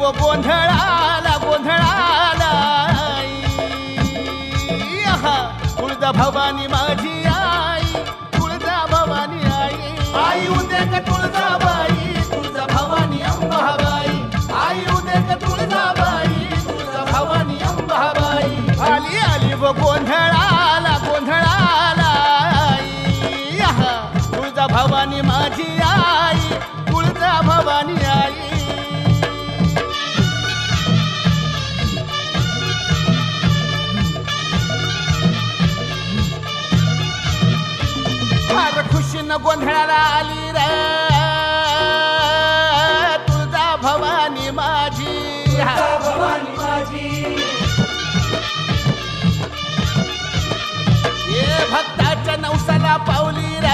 व गोंधळाला गोंधळाला. तुळजा भवानी माझी आई तुळजा भवानी आई. आई उदे का तुळजा बाई तुळजा भवानी अंबाबाई. आई उदे का तुळजा बाई तुळजा भवानी अंबाबाई. आली आली व गोंधळ न गोंधळाला आली रे. तुझा भवानी माझी. भवानी माझी. ये भक्ताच्या नवसाला पावली रे.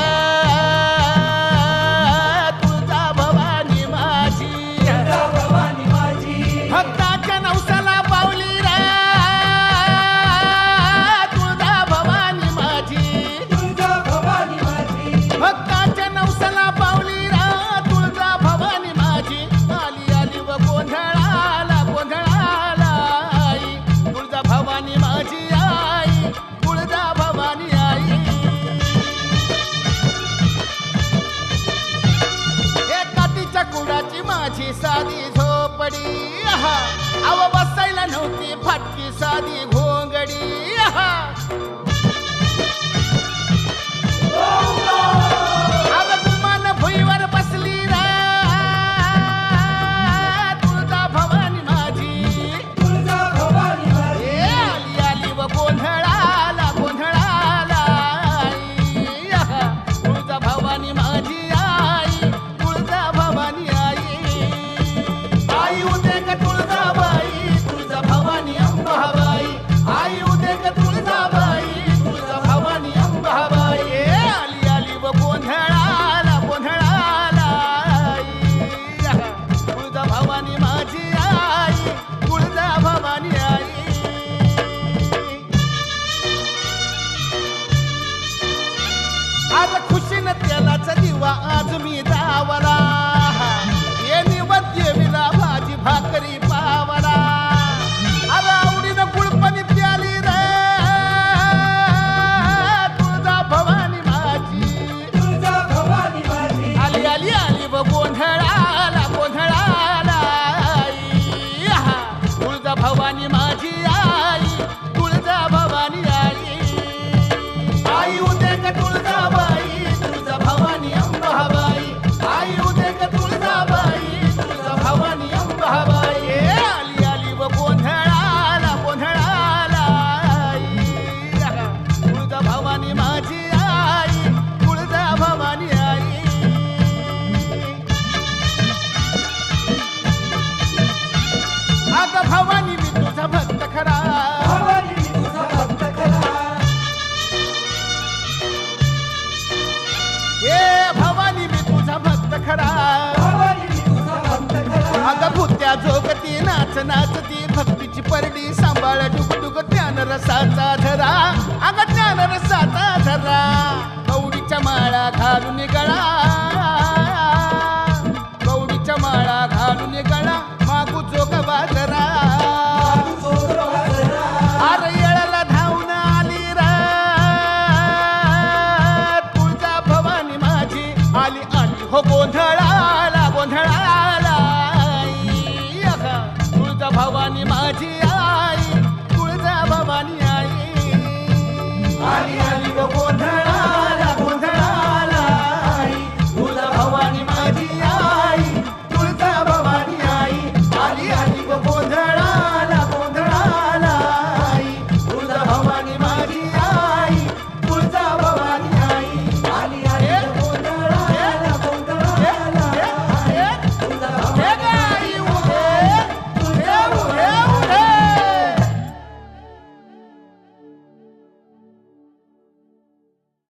आव बसायला नव्हती फाटकी साधी घो नाच नाचती भक्तीची परडी सांभाळ डुगडुग ज्ञान रसाचा धरा. अग ज्ञान रसाचा धरा. गौरीच्या माळा घालून गळा